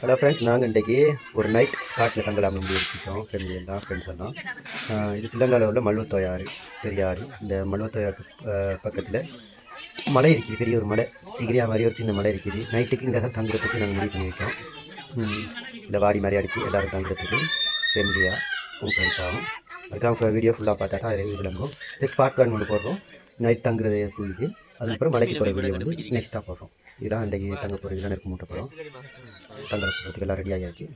Hello friends நாங்கள் இன்றைக்கி ஒரு நைட் காட்டில் தங்கலாம் நம்பி இருக்கோம் ஃப்ரெண்ட்ஸ் எல்லாம் ஃப்ரெண்ட்ஸ் எல்லாம். இது சிலங்காவில் உள்ள மல்வத்தோயாறு பெரியாறு. இந்த மல்வத்தோயாருக்கு பக்கத்தில் மலை இருக்குது. பெரிய ஒரு மலை சிகிரியா மாதிரி ஒரு சின்ன மலை இருக்குது. நைட்டுக்கு இங்கே தான் தங்குறதுக்கு நாங்கள் முடிவு பண்ணியிருக்கோம். இந்த வாடி மாதிரி அடித்து எல்லோரும் தங்குறதுக்கு ஃபேமிலியாக உங்கள் ஃப்ரெண்ட்ஸ் ஆகும் அதுக்காக வீடியோ ஃபுல்லாக பார்த்தா தான் அதில் விளங்கும். ஜஸ்ட் பார்ட் ஒன் ஒன்று போடுறோம். நைட் தங்குறது ஃபுல்லுக்கு அதுக்கப்புறம் மலைக்கு போகிற வீடியோ வந்து நெக்ஸ்ட்டாக போடுறோம். இதுதான் அன்றைக்கி தங்க போகிற இதெல்லாம் இருக்க மூட்டை போகிறோம் தங்க போகிறதுக்கு எல்லாம் ரெடி ஆகியாச்சு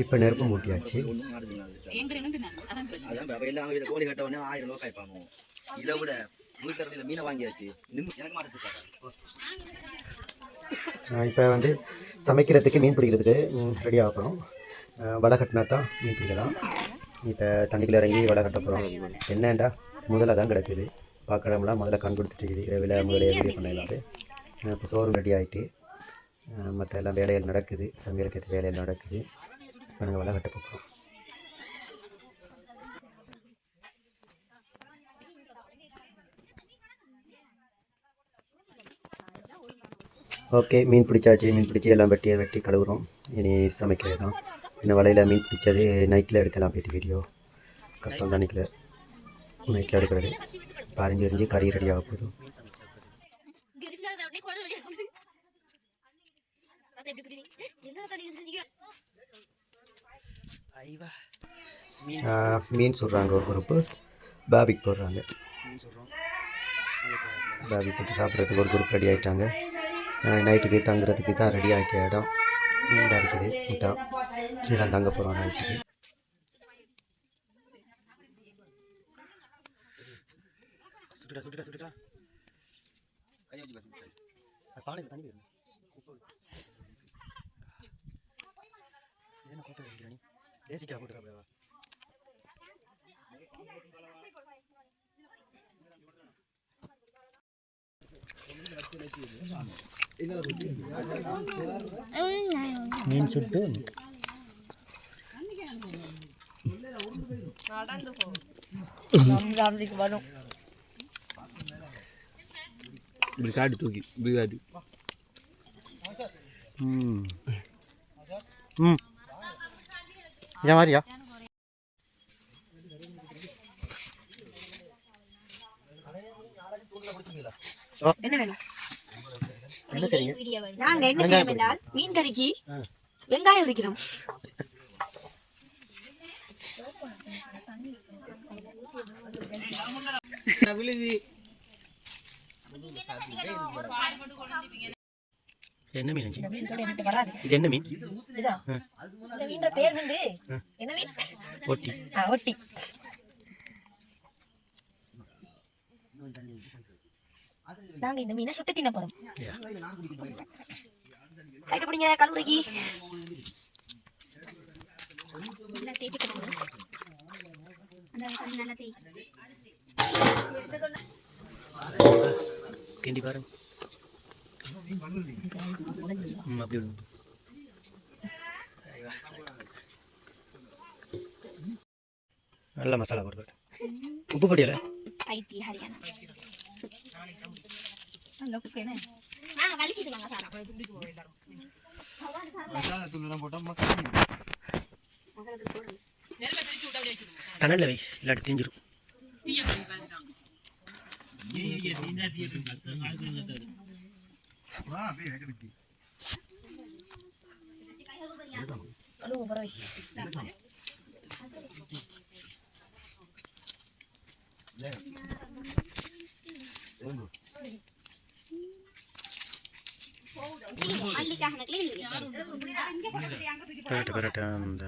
இப்போ நெருப்பு மூட்டியாச்சு. அதான் கோழி கட்ட உடனே ஆயிரம் ரூபாய் கேட்பாங்க இதை விட வீட்டுல மீனை வாங்கியாச்சு எனக்கு மாட்டேன் இப்போ வந்து சமைக்கிறதுக்கு மீன் பிடிக்கிறதுக்கு ரெடி ஆக வலை கட்டினா தான் மீன் பிடிக்கலாம். இப்போ தண்ணிக்குள்ள இறங்கி வலை கட்ட போகிறோம் என்னண்டா? முதல்ல தான் கிடக்குது. பார்க்குறவங்களாம் முதல்ல கண் கொடுத்துட்டு இருக்குது. இரவில் முதல்ல வீடியோ பண்ண இப்போ சோறு ரெடி ஆகிட்டு மற்ற எல்லாம் வேலைகள் நடக்குது. சமையலுக்கு வேலைகள் நடக்குது. இப்போ நாங்கள் வலை கட்ட போகிறோம் ஓகே மீன் பிடிச்சாச்சு. மீன் பிடிச்சி எல்லாம் வெட்டி வெட்டி கழுவுறோம். இனி சமைக்கிறது தான் என்ன வலையில் மீன் பிடிச்சது நைட்டில் எடுக்கலாம் போயிட்டு வீடியோ கஷ்டம் தான் நிற்கல நைட்டில் எடுக்கிறது. பறிஞ்சு எரிஞ்சு கறி ரெடி ஆக போதும் மீன் சொல்கிறாங்க ஒரு குரூப்பு பேபிக் போடுறாங்க. பேபிக் போட்டு சாப்பிட்றதுக்கு ஒரு குரூப் ரெடி ஆகிட்டாங்க நைட்டுக்கு தங்குறதுக்கு தான் ரெடி ஆகிய இடம். இந்த இருக்குது இதான் இதெல்லாம் தங்க போகிறோம் நைட்டுக்கு. சுட்டுடா சுட்டுடா சுட்டுடா. பானையில் தண்ணி வேணும் தேசிக்கா போட்டு சுட்டு வரும் இப்படி காட்டு தூக்கி இப்படி காட்டு ம் ம் ஏன் மாதிரியா என்ன வேணும் என்ன சரிங்க நாங்க என்ன செய்யணும் என்றால் மீன் கறிக்கு வெங்காயம் உரிக்கிறோம். விழுது. என்ன மீன் இது என்ன மீன்? இந்த பேர் வந்து என்ன மீன்? ஒட்டி ஆ ஒட்டி நாங்க இந்த மீனை சுட்டு தின்ன போறோம். கைட்டு பிடிங்க கல்லூரிக்கு கிண்டி பாருங்க. அப்படி. நல்ல மசாலா போட்டு உப்பு பொடியல ஐடி ஹரியானா. தனல்ல வை இல்லாட்டி தீஞ்சிரும் Yeah. பரட்டு பரட்டு அந்த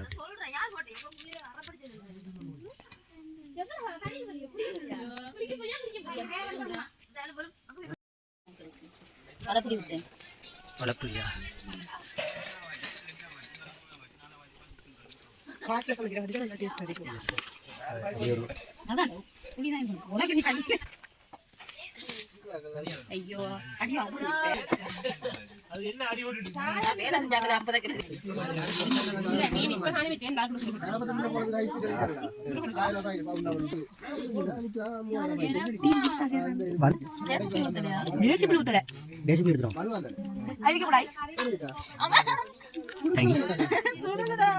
வளர்ப்புலையா காட்டில் சொல்லிக்கிறாங்க நல்லா டேஸ்ட் அடிக்கும் ஐயோ நீ அடிக்க ஐயோ அடி வாங்க வேலை செஞ்சாங்களே அப்பதான் கிடைக்குது. இல்ல, நீ இப்ப தானே வச்சேன், டாக்டர். தேசிப்பி ஊத்தலையா? தேசிப்பி ஊத்தல. டேசிபி எடுத்துரும் அழிக்கக்கூடாது. ஆமா. சுடுதுடா.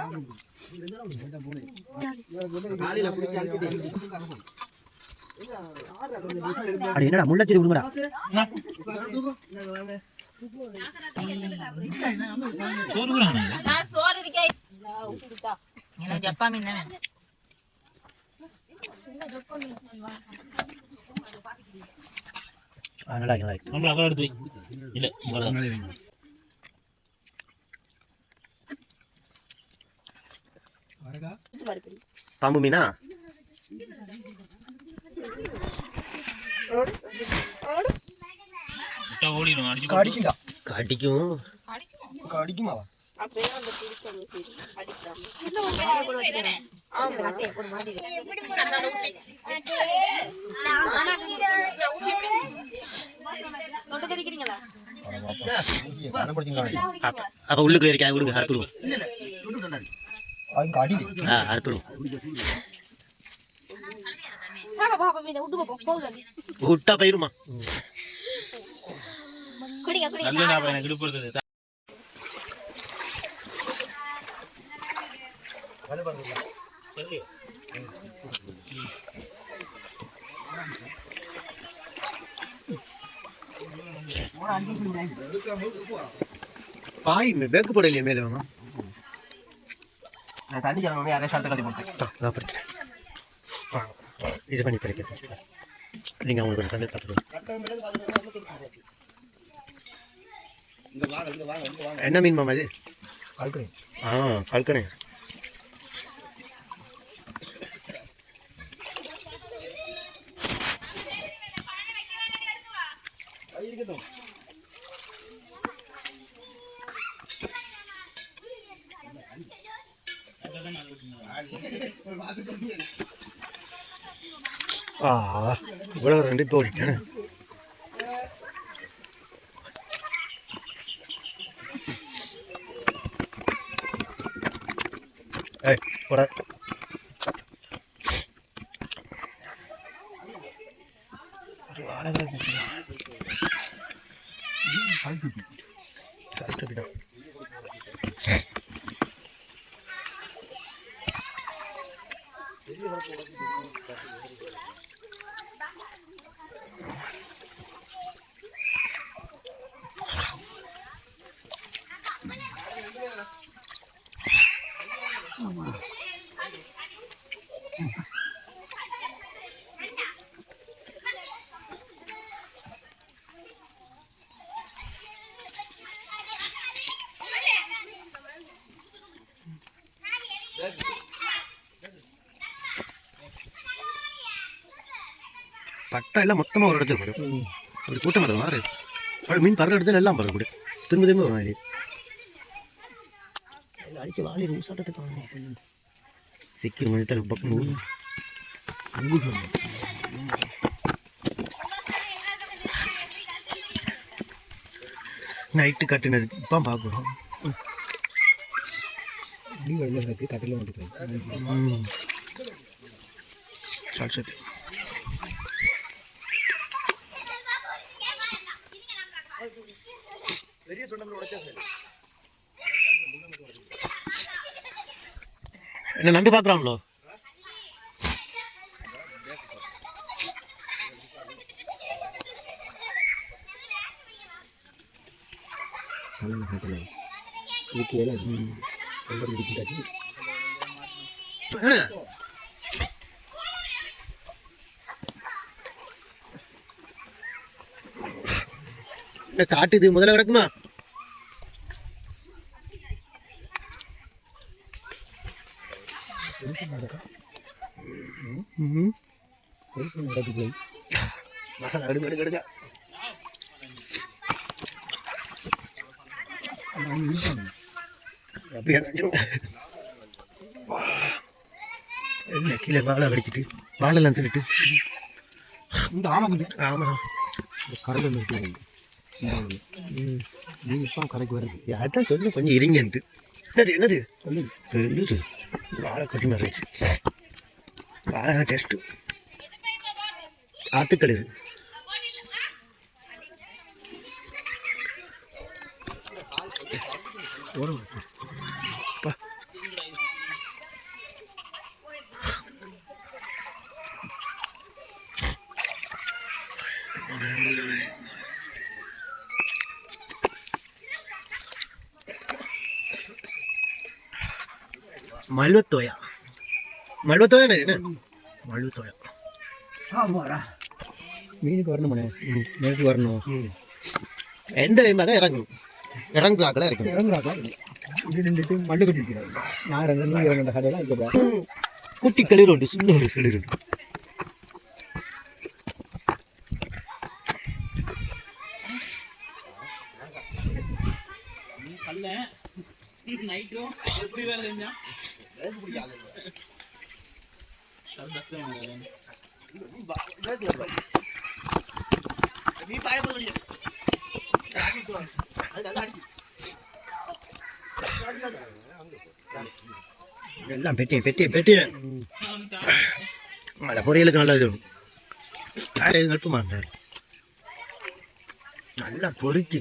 அடி என்னடா முள்ளச்சேரி விடுங்கடா இல்லை பாம்பு மீனா? കടിക്കും കടിക്കുമാവാ അപ്പൊ ഉള്ളിൽ കയറിക്കാൻ വിടുക അടുത്തുള്ളൂ ആ അടുത്തുള്ളൂ விட்டா போயிருமா? பாய் பேக்கு போடலையே மேலே வேணும் நான் தண்ணி கிளம்பி யாரையும் சட்டை கட்டி போட்டேன் நான் பிரச்சனை இது பண்ணி படிக்கிறேன் நீங்கள் அவங்களுக்கு சந்தை பார்த்துருவோம் என்ன மீன் மாமா இது ஆ கல்கனே அது இருக்கட்டும் ஆ இவ்வளோ ரெண்டு இப்போ ஓடிட்டானே ஏய் போட. பட்டா எல்லாம் மொத்தமாக ஒரு இடத்துல போடும் அப்படி கூட்டம் அதை மாறு அப்படி மீன் பறக்கிற இடத்துல எல்லாம் பறக்க கூட திரும்ப திரும்ப வரும் இது. அடிக்க வாலி ரூசாட்டத்துக்கு சிக்கி மணித்தல் பக்கம் நைட்டு கட்டினது. இப்போ பார்க்குறோம் ம். சரி சரி பெரிய சொன்ன உடச்சா சரி என்ன நண்டு பார்க்குறாங்களோ என்ன காட்டுது முதல்ல கிடக்குமா ம் மசாலா எடுங்க எடுங்க எடுங்க அப்படியே என்ன கீழே வாழை கடிச்சிட்டு வாழெல்லாம் தின்னுட்டு. இந்த ஆமா ஆமாம் கடல் இப்போ கடைக்கு வருது அதான் சொல்லு கொஞ்சம் இருங்கன்ட்டு. என்னது என்னது? வாழை கொட்டி மாதிரி வாழை டெஸ்ட்டு ஆத்துக்களிர் மல்வத்தோயா மல்வத்தோயா என்ன மல்வத்தோயா மீனுக்கு வரணும் மீனுக்கு வரணும் எந்த டைமாக தான் இறங்கணும் இறங்குறாக்கெல்லாம் இருக்கணும் இறங்குறாக்கா இது நின்றுட்டு மண்ணு கட்டிக்கிறாரு நான் நீ இறங்குற கடையெல்லாம் இருக்க குட்டி களிர் உண்டு சின்ன ஒரு களிர் உண்டு நைட்டும் எப்படி வேலை செஞ்சா நீ பயப்பட அது நல்லா அடிச்சு எல்லாம் பெட்டி பெட்டி பெட்டி அட பொரியலுக்கு நல்லா இது. யாரையும் கட்டு மாட்டார் நல்லா பொறிச்சு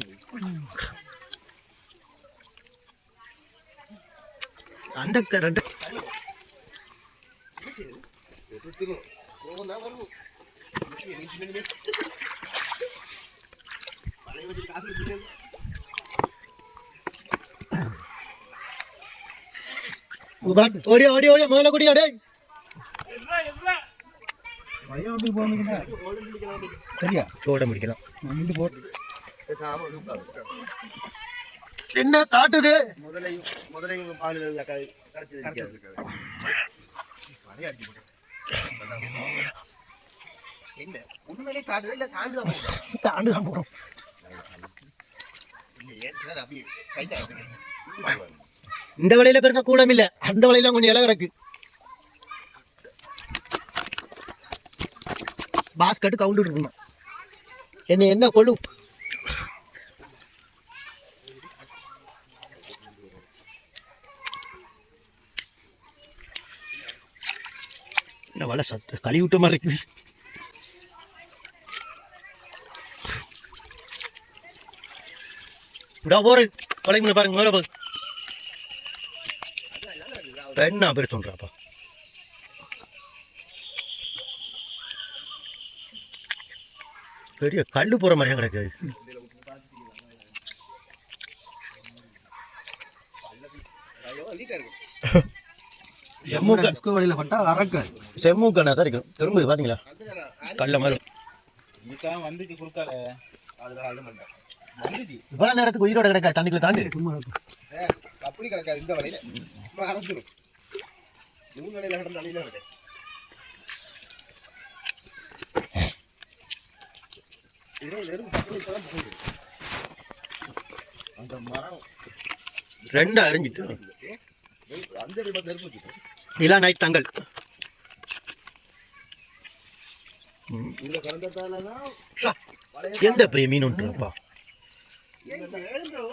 அந்த வச்சுட்டு ஓடி ஓடி ஓடி முதல்ல குடி அடே சரியா? ஓட முடிக்கலாம். என்ன தாட்டுது முதலையும் முதலையும் பாலில் உண்மையிலே காட்டுது இல்ல தாண்டு தான் போகிறோம் இருக்கு இந்த வலையில பெருசா கூடம் இல்ல. அந்த வலையில கொஞ்சம் இலை கிடக்கு பாஸ்கட் கவுண்ட் இருக்கணும். என்ன என்ன கொழு? வலை சத்து கழுவி விட்ட மாதிரி இருக்குது. இதோ போறேன் கொலைக்கு பாருங்க மேலே போகுது என்ன பேர் சொல்றாப்பா. பெரிய கல்லு போற மாதிரியா கிடக்கு. ஸ்கூல் வழியில் பட்டா அறக்காது செம்மூக்கண்ணா தான் இருக்கணும். திரும்ப பாத்தீங்களா? கல்ல மாதிரி. வந்துட்டு வந்துட்டு இவ்வளவு நேரத்துக்கு உயிரோட கிடக்கா? தண்ணிக்குள்ள தாண்டி. சும்மா அப்படி கிடக்காது இந்த வலையில மறந்துடும் மூணு வலையில கிடந்த அலையில கிடக்கு. அந்த மரம். ரெண்டு அறிஞ்சிட்டு அந்த நைட் தங்கல் இந்த கலந்தத்தாலதான் எந்த பெரிய மீன் ஒன்றுப்பா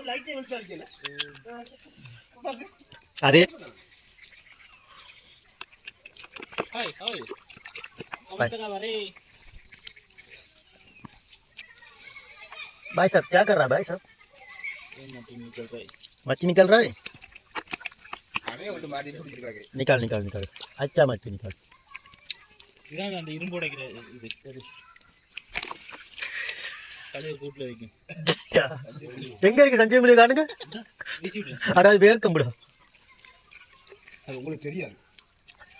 லைட்டே வெளிச்சம் அடிக்கல அதே ஹாய் ஹாய் कब अरे भाई साहब क्या कर रहा है भाई साहब निकल गए मच्छी निकल रहा है கடையை விட்டு மாட்டிட்டு பிடிச்சிட்டு கிடக்கு निकाल निकाल निकाल अच्छा मच्छी निकाल இதான் அந்த இரும்பு உடைக்கிற இது அது தலையை கூட்டில் வைக்கும் எங்க இருக்கு சஞ்சய் மொழி காணுங்க அதாவது வேர்க்கம்புடா அது உங்களுக்கு தெரியாது.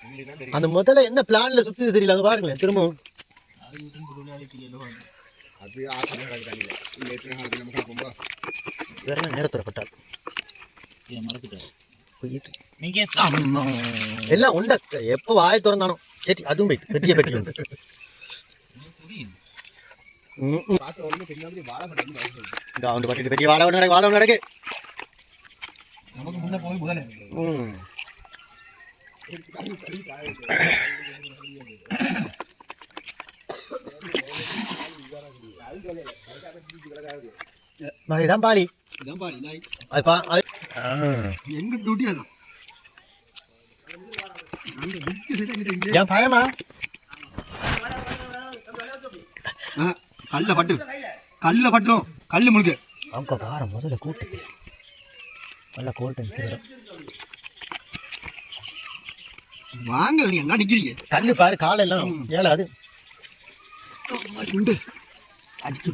உங்களுக்கு தான் தெரியும். அந்த முதல்ல என்ன பிளான்ல சுத்தி தெரியல அங்க பாருங்களேன் திரும்பவும். அது அது வேற என்ன மறந்துட்டேன். போயிட்டு. நீங்க எல்லாம் உண்ட. எப்போ வாய் திறந்தானோ சரி அதுவும் போயிட்டு பெரிய பெட்டி உண்டு வாழை பெரிய வாழை வாழை நடக்கு நமக்கு முன்னே போய் முதல்ல ம் இதுதான் பாலி. இதான் பாரு நாய் அது பா அது எங்க டியூட்டி அதான் அந்த பிக்கு செட் எங்கிட்ட என் பயமா? கல்ல பட்டு. கல்ல பட்டுரும் கல்லு முழுக்க அவங்க வார முதல்ல கூட்டு நல்லா கோட்டை நிற்கிறோம் வாங்க நீங்க என்ன நிக்கிறீங்க கல்லு பாரு காலெல்லாம் ஏல அது உண்டு. அடிச்சு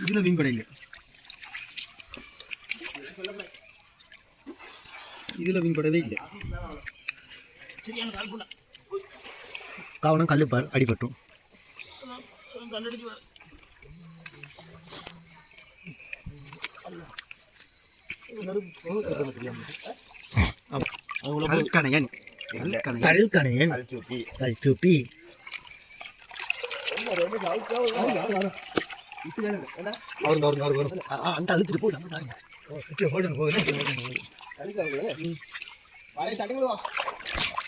இதுல மீன் படையில இதுல படவே இல்லை. சரியான கால் புண்டா காவனம் பாரு அடிபட்டும். கல்கணையன். கல்கணையன். கல்கணையன். கல் சூப்பி அவருங்க அவருங்க அவருங்க அவருங்க. ஆ, ஆ, அந்த அழுத்துட்டு போய் நாய்.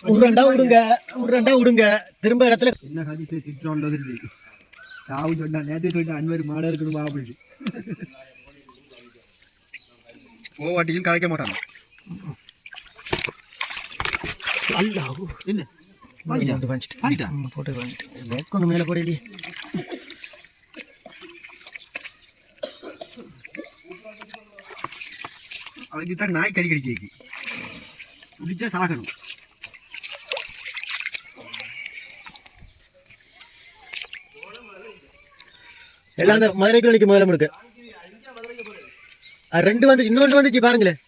உருண்டா விடுங்க உருண்டா விடுங்க திரும்ப இடத்துல என்ன காட்சி திட்டம் சாவு சொன்னா நேற்று சொன்னா அன்வர் மாடா இருக்கணும் அப்படின்னு. ஓவாட்டியும் கலைக்க மாட்டாங்க என்ன? வாங்கிட்டு? வாங்கிட்டு போட்டு மேலே போடலையே அவனுக்கு தான் நாய் கடி கடிக்க குடிச்சா சாகணும். எல்லாம் அந்த மதுரைக்கு நிற்க முதல்ல முழுக்க ஆ, ரெண்டு வந்து இன்னொன்று வந்துச்சு பாருங்களேன்.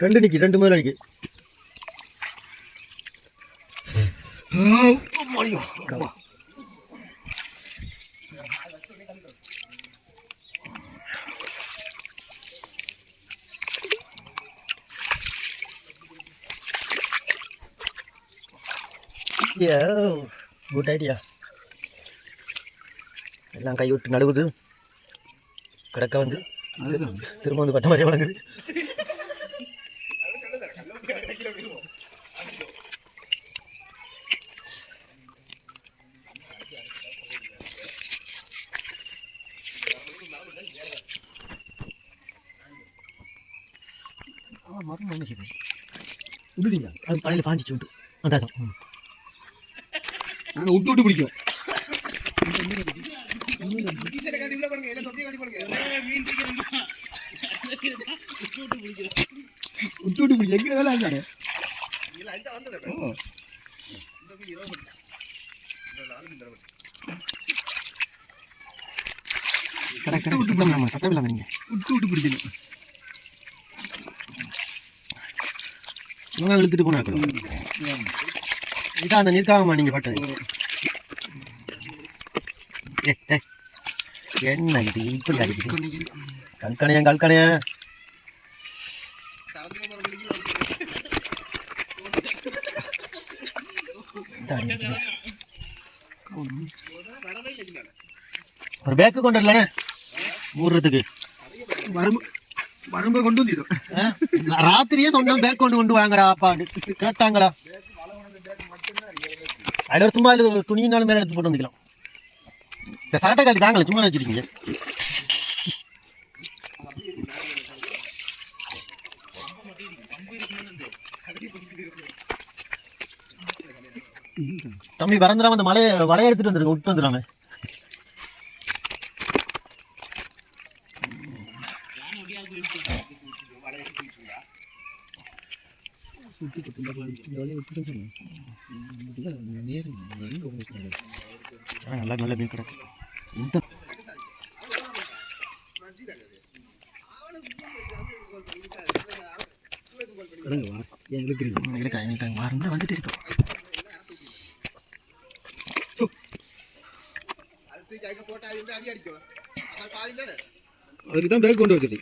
ரெண்டு நிக்கி ரெண்டு முதல்ல நிக்கி. Good idea. எல்லாம் கை விட்டு நழுவுது. கிடக்க வந்து திரும்ப வந்து பட்ட மாதிரி வழங்குது அது தலையில் பாஞ்சிச்சு விட்டு. அதான் விட்டு விட்டு பிடிக்கும். விட்டு விட்டு பிடிக்கும் எங்க வேலை இருந்தாரு கடை கடை சத்தம் சத்தம் இல்லாமல் நீங்கள் விட்டு விட்டு பிடிக்கணும் இழுத்துட்டு போனா இதான் அந்த நிற்காகமா நீங்கள் பட்டது ஏ, ஏ. என்ன இது இப்படி அடிக்குது கல்கணையா கல்கணையா. ஒரு பேக்கு கொண்டு வரலண்ணே மூடுறதுக்கு வரும்பு வரும்பு கொண்டு வந்துடும். ராத்திரியே சொன்னேன் பேக் கொண்டு கொண்டு வாங்கடா அப்பா. கேட்டாங்கடா. அதில் ஒரு சும்மா துணியினாலும் மேலே எடுத்து போட்டு வந்துக்கலாம். இந்த சரட்டை காட்டி தாங்களே சும்மா வச்சிருக்கீங்க. தம்பி பறந்துடாம அந்த மலையை வலையை எடுத்துட்டு வந்துருங்க விட்டு வந்துடாம. ஆ, நல்லா நல்ல மீன் கிடக்கு. இந்த எங்களுக்கு இருக்கா எனக்கு வாரம் வந்துட்டு இருக்கோம் அதுக்கு தான் பேக் கொண்டு வருது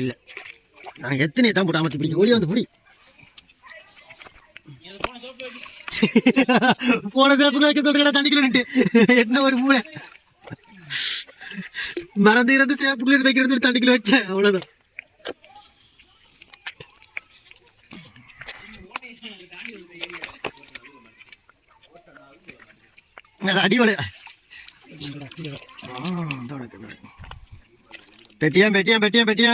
இல்லை. நான் எத்தனை தான் போட்டு அமைச்சு பிடிக்க? ஓடி வந்து பிடி. போன சேப்பு வைக்க சொல்றா தண்ணிக்குள்ள நின்று என்ன ஒரு மூளை? மறந்து இருந்து சேப்புக்குள்ள வைக்கிறது சொல்லி தண்ணிக்குள்ள வச்சேன். அவ்வளவுதான். அடிவலை பெட்டியா பெட்டியா பெட்டியா பெட்டியா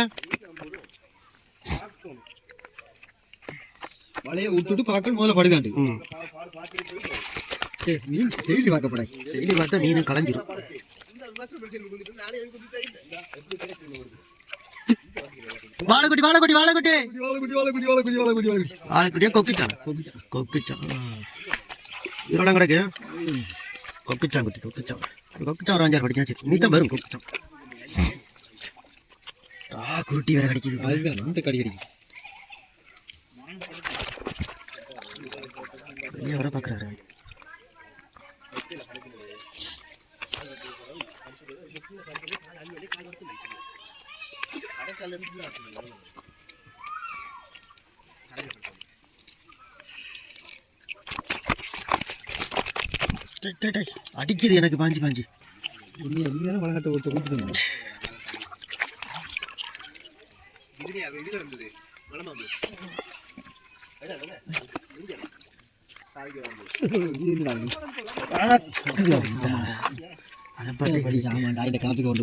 வலையை விட்டுட்டு பார்க்க முதல்ல படுகாண்டு ம். மீன் டெய்லி பார்க்கப்படாது டெய்லி பார்த்தா மீன் கலைஞ்சிரும். வாழைக்குட்டி வாழைக்குட்டி வாழைக்குட்டி வாழைக்குட்டியா கொக்குச்சான். கொக்குச்சான். இதோட கிடக்கு. கொக்குச்சான் குட்டி கொக்குச்சான். கொக்குச்சான் ஒரு அஞ்சாறு படிக்கா சரி. நீ தான் வரும் கொக்குச்சான். ஆ குருட்டி வேற கிடைக்குது. அதுதான் இந்த கடி கடிக்கும் வெளியே வர பார்க்குறாரு. டேய், டேய், அடிக்குது எனக்கு பாஞ்சு பாஞ்சு. நீ எல்லாம் வளர்த்த கொடுத்து ஆமாண்டா இந்த கணத்துக்கு வந்து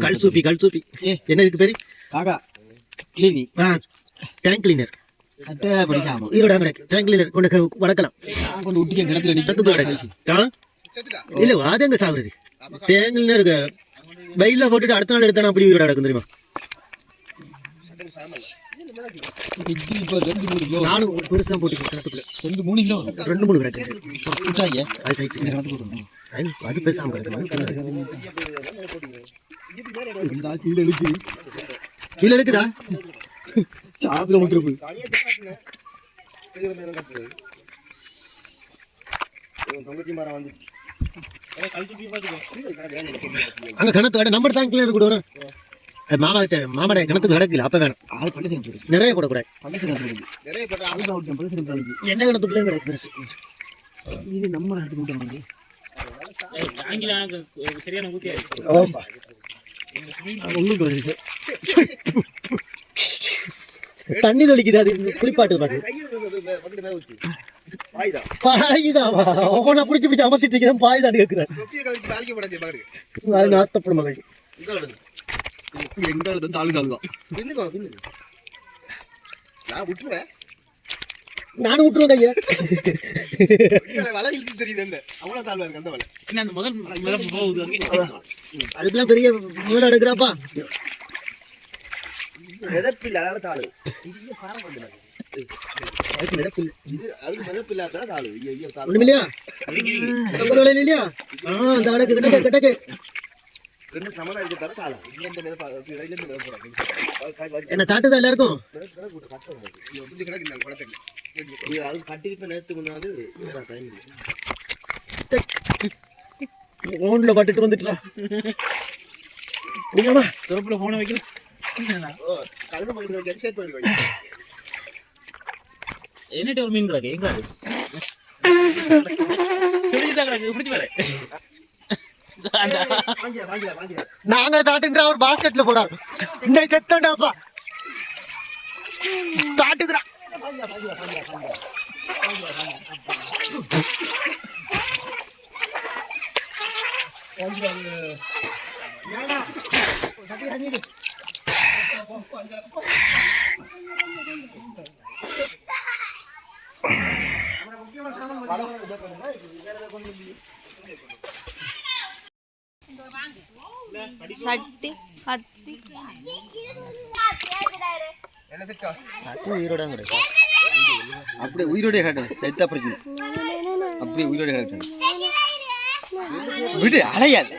கல் சூப்பி கல் சூப்பி என்ன இதுக்கு பேரு? காக்கா கிளீனி. டேங்க் கிளீனர் ஈரோட டேங்க் கிளீனர் கொண்டு வளர்க்கலாம். கொண்டு விட்டு கிணத்துல ஆ? இல்ல அது எங்க சாவுறது? டேங்க் கிளீனர் வெயில போட்டுட்டு அடுத்த நாள் எடுத்தா அப்படி உயிரோட கிடக்கும் தெரியுமா? இப்போ ரெண்டு மூணு கிலோ நானும் பெருசா போட்டு கிணத்துக்குள்ள. ரெண்டு மூணு கிலோ ரெண்டு மூணு கிடக்கு. விட்டாங்க அது சைட்டு இந்த கணத்துக்கு விட்டுருங்க அது அது பேசாம கிடக்கு. இந்த ஆள் கீழே கீழே இருக்குதா சாத்துல முத்திருப்பு தொங்கச்சி மரம் வந்து அங்க கிணத்து நம்பர் டேங்க் கிளீனர் கூட வரும் மாமா மாமாட கிணத்துக்கு கிடக்குல அப்ப வேணும். நிறைய போடக்கூடாது என்ன கிணத்துக்குள்ளே கிடக்கு பெருசு. இது நம்ம சரியான தண்ணி தெளிக்குது அது குளிப்பாட்டு பாட்டு. பாய்தாவா அவனை பிடிச்சி பிடிச்சி அமர்த்திட்டு இருக்கிறேன் பாய்தான் கேட்கிறேன் அது நாத்தப்படும் மகள். எங்க வந்து ஆளு தான் பின்னுக்கோ பின்னு நான் விட்டுருவேன். நானும் விட்டுருவேன் இதுல வலை இழுத்து தெரியுது அந்த அவ்வளவு தாழ்வா இருக்கு அந்த வலை. அந்த முதல் முதல் போகுது அங்கே? அதுக்கெல்லாம் பெரிய எடுக்கிறாப்பா? அதால தாழு அதுக்கு நடப்பில்லை இது அது மிதப்பில்லாத தாழு ஐயோ ஐயோ தாழு ஒண்ணுமில்லையா? தங்க வேலை இல்லையா ஆ அந்த கிட்டக்கு கிட்டக்கு. ரெண்டு சமனா இருக்கிறதால தாழு இங்க இந்த மிதப்பா இதுல இருந்து மிதப்புறாங்க என்ன தாட்டுதா எல்லாருக்கும்? கொஞ்சம் கிடக்கு இந்த குளத்துக்கு இது அது கட்டிக்கிட்டு நேரத்துக்கு முன்னாடி டைம் ஓன்ல பட்டுட்டு வந்துட்டா நீங்கம்மா சிறப்புல போன வைக்கல. வைக்க வைக்க என்னட்டு ஒரு மீன் கிடக்கு? எங்க கிடக்கு பிடிச்சு பாரு. நாங்க தாட்டுங்கிற அவர் பாஸ்கெட்ல போறாரு. இன்னைக்கு செத்தண்டாப்பா. தாட்டுக்கிறா சட்டி கத்தி என்ன திட்டா அது உயிரோட கிடையாது அப்படியே உயிரோட காட்டு செத்தா பிரச்சனை. அப்படியே உயிரோட காட்டு விடு அலையாது.